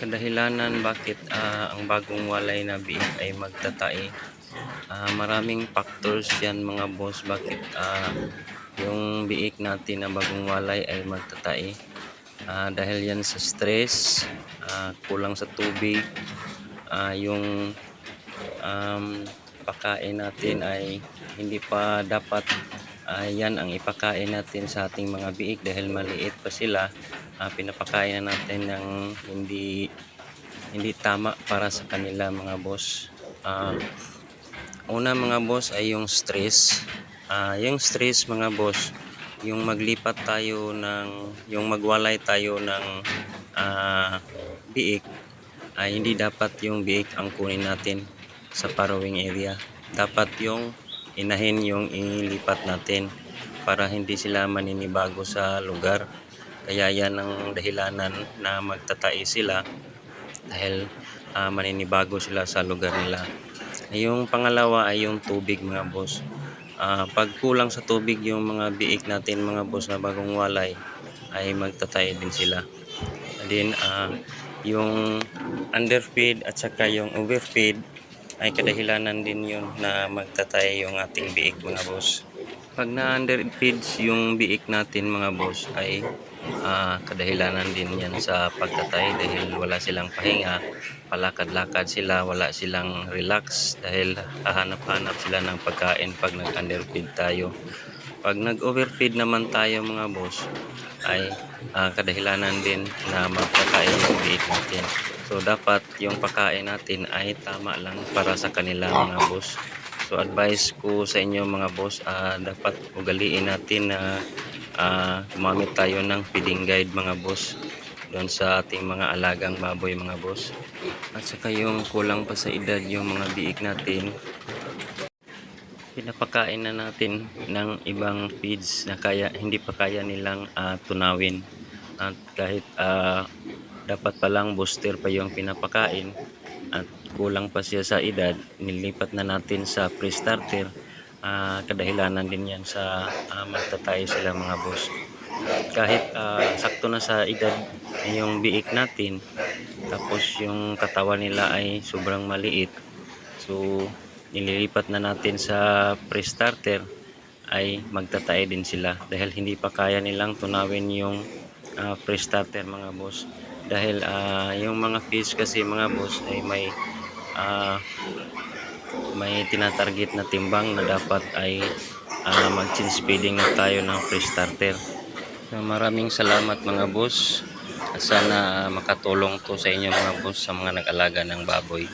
Kadahilanan bakit ah, ang bagong walay na biik ay magtatai. Ah, maraming factors yan mga boss bakit ah, yung biik natin na bagong walay ay magtatai. Ah, dahil yan sa stress, ah, kulang sa tubig, ah, yung um, pakain natin ay hindi pa dapat ah, yan ang ipakain natin sa ating mga biik dahil maliit pa sila. Ah, pinapakain na natin ng hindi hindi tama para sa kanila mga boss. Ah, una mga boss ay yung stress. Ah, yung stress mga boss yung maglipat tayo ng yung magwalay tayo ng ah, biik ay hindi dapat yung biik ang kunin natin sa parawing area. Dapat yung inahin yung ilipat natin para hindi sila maninibago sa lugar. Kaya yan ang dahilanan na magtatai sila dahil ah, maninibago sila sa lugar nila. Yung pangalawa ay yung tubig mga boss. Ah, pag kulang sa tubig yung mga biik natin mga boss na bagong walay ay magtatay din sila. Din ah, yung underfeed at saka yung overfeed ay kadahilanan din yun na magtatay yung ating biik mga boss. Pag na underfeeds yung biik natin mga boss ay ah, kadahilanan din yan sa pagtatay dahil wala silang pahinga palakad-lakad sila wala silang relax dahil hahanap-hanap sila ng pagkain pag nag-underfeed tayo. Pag nag-overfeed naman tayo mga boss ay ah, kadahilanan din na magpakain yung biik natin so dapat yung pagkain natin ay tama lang para sa kanila mga boss. So advice ko sa inyo mga boss ah, dapat ugaliin natin na ah, gumamit tayo ng feeding guide mga boss doon sa ating mga alagang baboy mga boss. At saka yung kulang pa sa edad yung mga biik natin. Pinapakain na natin ng ibang feeds na kaya hindi pa kaya nilang ah, tunawin at kahit ah, dapat palang booster pa yung pinapakain at kulang pa siya sa edad nilipat na natin sa pre-starter. Ah, kadahilanan din yan sa uh, magtatay sila mga boss. Kahit ah, sakto na sa edad yung biik natin tapos yung katawan nila ay sobrang maliit. So nililipat na natin sa pre-starter ay magtatay din sila dahil hindi pa kaya nilang tunawin yung ah, pre-starter mga boss. Dahil ah, yung mga fish kasi mga boss ay may ah, may tinatarget na timbang na dapat ay ah, mag-change feeding na tayo ng pre-starter So, maraming salamat mga boss. Sana makatulong to sa inyo mga boss sa mga nag-alaga ng baboy